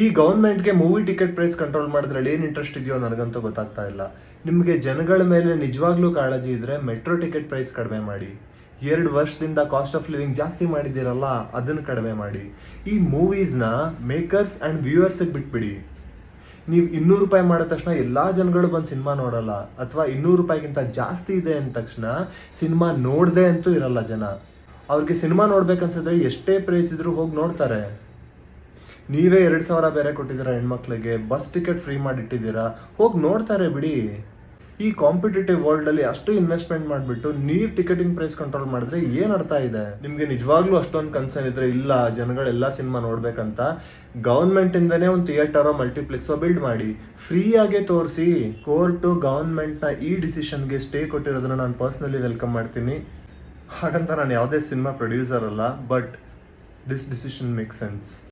ಈ ಗೌರ್ಮೆಂಟ್ಗೆ movie ticket price control ಮಾಡಿದ್ರಲ್ಲಿ ಏನು ಇಂಟ್ರೆಸ್ಟ್ ಇದೆಯೋ ನನಗಂತೂ ಗೊತ್ತಾಗ್ತಾ ಇಲ್ಲ. ನಿಮಗೆ ಜನಗಳ ಮೇಲೆ ನಿಜವಾಗ್ಲೂ ಕಾಳಜಿ ಇದ್ರೆ ಮೆಟ್ರೋ ಟಿಕೆಟ್ ಪ್ರೈಸ್ ಕಡಿಮೆ ಮಾಡಿ. ಎರಡು ವರ್ಷದಿಂದ ಕಾಸ್ಟ್ ಆಫ್ ಲಿವಿಂಗ್ ಜಾಸ್ತಿ ಮಾಡಿದ್ದೀರಲ್ಲ, ಅದನ್ನು ಕಡಿಮೆ ಮಾಡಿ. ಈ ಮೂವೀಸ್ನ ಮೇಕರ್ಸ್ ಆ್ಯಂಡ್ ವ್ಯೂವರ್ಸಿಗೆ ಬಿಟ್ಬಿಡಿ. ನೀವು ಇನ್ನೂರು ರೂಪಾಯಿ ಮಾಡಿದ ತಕ್ಷಣ ಎಲ್ಲಾ ಜನಗಳು ಬಂದು ಸಿನಿಮಾ ನೋಡಲ್ಲ, ಅಥವಾ ಇನ್ನೂರು ರೂಪಾಯಿಗಿಂತ ಜಾಸ್ತಿ ಇದೆ ಅಂದ ತಕ್ಷಣ ಸಿನಿಮಾ ನೋಡದೆ ಅಂತೂ ಇರಲ್ಲ ಜನ. ಅವ್ರಿಗೆ ಸಿನಿಮಾ ನೋಡ್ಬೇಕನ್ಸಿದ್ರೆ ಎಷ್ಟೇ ಪ್ರೈಸ್ ಇದ್ರೂ ಹೋಗಿ ನೋಡ್ತಾರೆ. ನೀವೇ ಎರಡು ಸಾವಿರ ಬೇರೆ ಕೊಟ್ಟಿದ್ದೀರಾ ಹೆಣ್ಮಕ್ಳಿಗೆ? ಬಸ್ ಟಿಕೆಟ್ ಫ್ರೀ ಮಾಡಿಟ್ಟಿದ್ದೀರಾ? ಹೋಗಿ ನೋಡ್ತಾರೆ ಬಿಡಿ. ಈ ಕಾಂಪಿಟೇಟಿವ್ ವರ್ಲ್ಡ್ ಅಲ್ಲಿ ಅಷ್ಟು ಇನ್ವೆಸ್ಟ್ಮೆಂಟ್ ಮಾಡಿಬಿಟ್ಟು ನೀವ್ ಟಿಕೆಟಿಂಗ್ ಪ್ರೈಸ್ ಕಂಟ್ರೋಲ್ ಮಾಡಿದ್ರೆ ಏನ್ ಅರ್ಥ ಇದೆ? ನಿಮ್ಗೆ ನಿಜವಾಗ್ಲೂ ಅಷ್ಟೊಂದು ಕನ್ಸರ್ನ್ ಇದ್ರೆ ಇಲ್ಲ, ಜನಗಳೆಲ್ಲ ಸಿನಿಮಾ ನೋಡ್ಬೇಕಂತ? ಗವರ್ಮೆಂಟ್ ಇಂದನೇ ಒಂದು ಥಿಯೇಟರ್ ಮಲ್ಟಿಪ್ಲೆಕ್ಸ್ ಬಿಲ್ಡ್ ಮಾಡಿ. ಫ್ರೀ ಆಗೇ ತೋರಿಸಿ. ಕೋರ್ಟು ಗವರ್ಮೆಂಟ್ನ ಈ ಡಿಸಿಷನ್ಗೆ ಸ್ಟೇ ಕೊಟ್ಟಿರೋದನ್ನ ನಾನು ಪರ್ಸ್ನಲಿ ವೆಲ್ಕಮ್ ಮಾಡ್ತೀನಿ. ಹಾಗಂತ ನಾನು ಯಾವುದೇ ಸಿನಿಮಾ ಪ್ರೊಡ್ಯೂಸರ್ ಅಲ್ಲ but this decision make sense